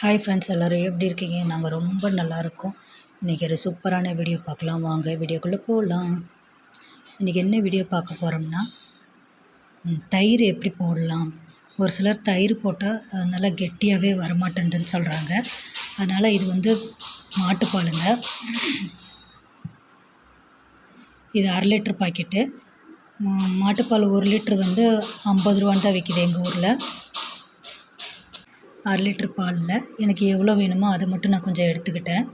Hi friends எல்லோரும் எப்படி இருக்கீங்க? நாங்கள் ரொம்ப நல்லாயிருக்கோம் இன்றைக்கி ஒரு சூப்பரான வீடியோ பார்க்கலாம். வாங்க வீடியோக்குள்ளே போகலாம் இன்றைக்கி என்ன வீடியோ பார்க்க போகிறோம்னா தயிர் எப்படி போடலாம்? ஒரு சிலர் தயிர் போட்டால் அது நல்லா கெட்டியாகவே வரமாட்டேன்டுன்னு சொல்கிறாங்க அதனால் இது வந்து மாட்டுப்பாலுங்க இது அரை லிட்ரு பாக்கெட்டு. மாட்டுப்பால் ஒரு லிட்ரு வந்து ஐம்பது ரூபான்னு தான் விற்கிது எங்கள் ஊரில். அரை லிட்ரு பாலில் எனக்கு எவ்வளோ வேணுமோ அதை மட்டும் நான் கொஞ்சம் எடுத்துக்கிட்டேன்.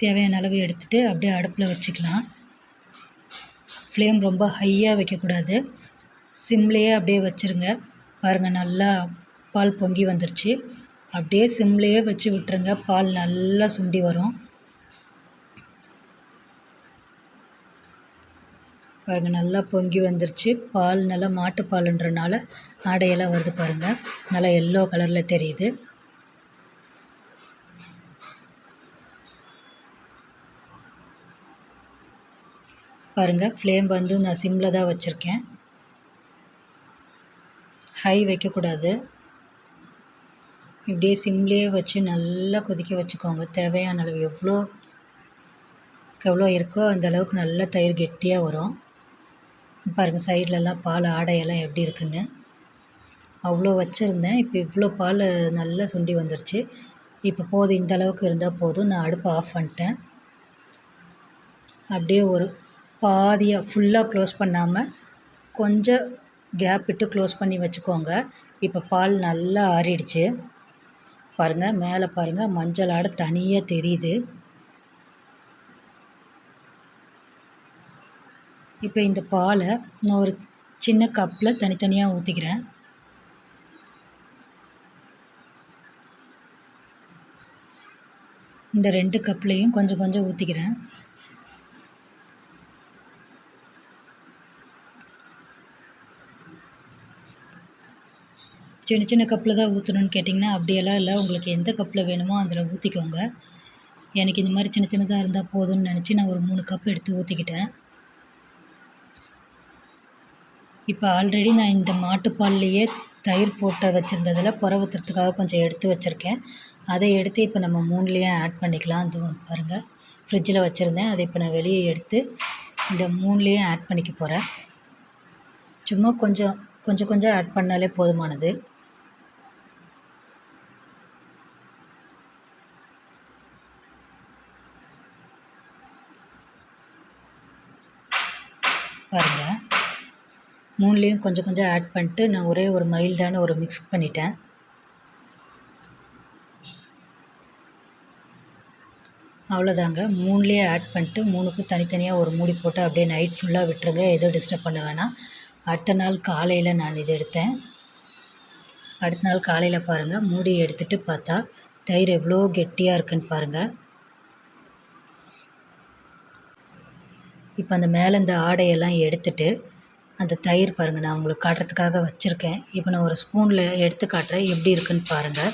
தேவையான அளவு எடுத்துகிட்டு அப்படியே அடுப்பில் வச்சுக்கலாம். ஃப்ளேம் ரொம்ப ஹையாக வைக்கக்கூடாது. சிம்லேயே அப்படியே வச்சுருங்க. பாருங்கள் நல்லா பால் பொங்கி வந்துருச்சு. அப்படியே சிம்லேயே வச்சு விட்டுருங்க. பால் நல்லா சுண்டி வரும். பாருங்கள் நல்லா பொங்கி வந்துருச்சு. பால் நல்லா மாட்டுப்பாலுன்றனால ஆடையெல்லாம் வருது பாருங்கள் நல்லா எல்லோ கலரில் தெரியுது. பாருங்கள் ஃப்ளேம் வந்து நான் சிம்மில் தான் வச்சுருக்கேன். ஹை வைக்கக்கூடாது. இப்படியே சிம்லேயே வச்சு நல்லா கொதிக்க வச்சுக்கோங்க. தேவையான அளவு எவ்வளோ எவ்வளோ இருக்கோ அந்த அளவுக்கு நல்லா தயிர் கெட்டியாக வரும். பாருங்கள் சைட்லலாம் பால் ஆடையெல்லாம் எப்படி இருக்குன்னு. அவ்வளோ வச்சுருந்தேன். இப்போ இவ்வளோ பால் நல்லா சுண்டி வந்துருச்சு. இப்போ போதும் இந்த அளவுக்கு இருந்தால் போதும். நான் அடுப்பை ஆஃப் பண்ணிட்டேன். அப்படியே ஒரு பாதியாக ஃபுல்லாக க்ளோஸ் பண்ணாமல் கொஞ்சம் கேப் விட்டு க்ளோஸ் பண்ணி வச்சுக்கோங்க. இப்போ பால் நல்லா ஆறிடுச்சு. பாருங்கள் மேலே பாருங்கள் மஞ்சள் ஆடை தனியாக தெரியுது. இப்போ இந்த பாலை நான் ஒரு சின்ன கப்பில் தனித்தனியாக ஊற்றிக்கிறேன். இந்த ரெண்டு கப்லேயும் கொஞ்சம் கொஞ்சம் ஊற்றிக்கிறேன். சின்ன சின்ன கப்பில் தான் ஊற்றணுன்னு கேட்டிங்கன்னா அப்படியெல்லாம் இல்லை. உங்களுக்கு எந்த கப்பில் வேணுமோ அதில் ஊற்றிக்கோங்க. எனக்கு இந்த மாதிரி சின்ன சின்னதாக இருந்தால் போதும்னு நினச்சி நான் ஒரு மூணு கப் எடுத்து ஊற்றிக்கிட்டேன். இப்போ ஆல்ரெடி நான் இந்த மாட்டுப்பால்லையே தயிர் போட்டு வச்சுருந்ததில் புற ஊற்றுறதுக்காக கொஞ்சம் எடுத்து வச்சுருக்கேன். அதை எடுத்து இப்போ நம்ம மூணுலேயும் ஆட் பண்ணிக்கலாம். அது பாருங்கள் ஃப்ரிட்ஜில் வச்சுருந்தேன். அதை இப்போ நான் வெளியே எடுத்து இந்த மூணுலேயும் ஆட் பண்ணிக்க போகிறேன் சும்மா கொஞ்சம் கொஞ்சம் கொஞ்சம் ஆட் பண்ணாலே போதுமானது. பாருங்கள் மூணுலேயும் கொஞ்சம் கொஞ்சம் ஆட் பண்ணிட்டு நான் ஒரே ஒரு மைல்டான ஒரு மிக்ஸ் பண்ணிட்டேன். அவ்வளோதாங்க மூணுலேயே ஆட் பண்ணிட்டு மூணுக்கும் தனித்தனியாக ஒரு மூடி போட்டு அப்படியே நைட் ஃபுல்லாக விட்டுருங்க. எதுவும் டிஸ்டர்ப் பண்ண வேணாம். அடுத்த நாள் காலையில் நான் இது எடுத்தேன். அடுத்த நாள் காலையில் பாருங்கள் மூடி எடுத்துகிட்டு பார்த்தா தயிர் எவ்வளோ கெட்டியாக இருக்குன்னு பாருங்கள் இப்போ அந்த மேலே இந்த ஆடையெல்லாம் எடுத்துட்டு அந்த தயிர் பாருங்கள் நான் உங்களுக்கு காட்டுறதுக்காக வச்சுருக்கேன். இப்போ நான் ஒரு ஸ்பூனில் எடுத்து காட்டுறேன். எப்படி இருக்குன்னு பாருங்கள்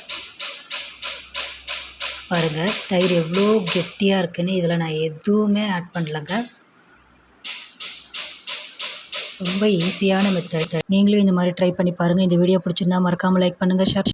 பாருங்கள் தயிர் எவ்வளோ கெட்டியாக இருக்குன்னு இதில் நான் எதுவுமே ஆட் பண்ணலங்க. ரொம்ப ஈஸியான மெத்தட் நீங்களும் இந்த மாதிரி ட்ரை பண்ணி பாருங்கள் இந்த வீடியோ பிடிச்சிருந்தா மறக்காமல் லைக் பண்ணுங்கள் ஷேர்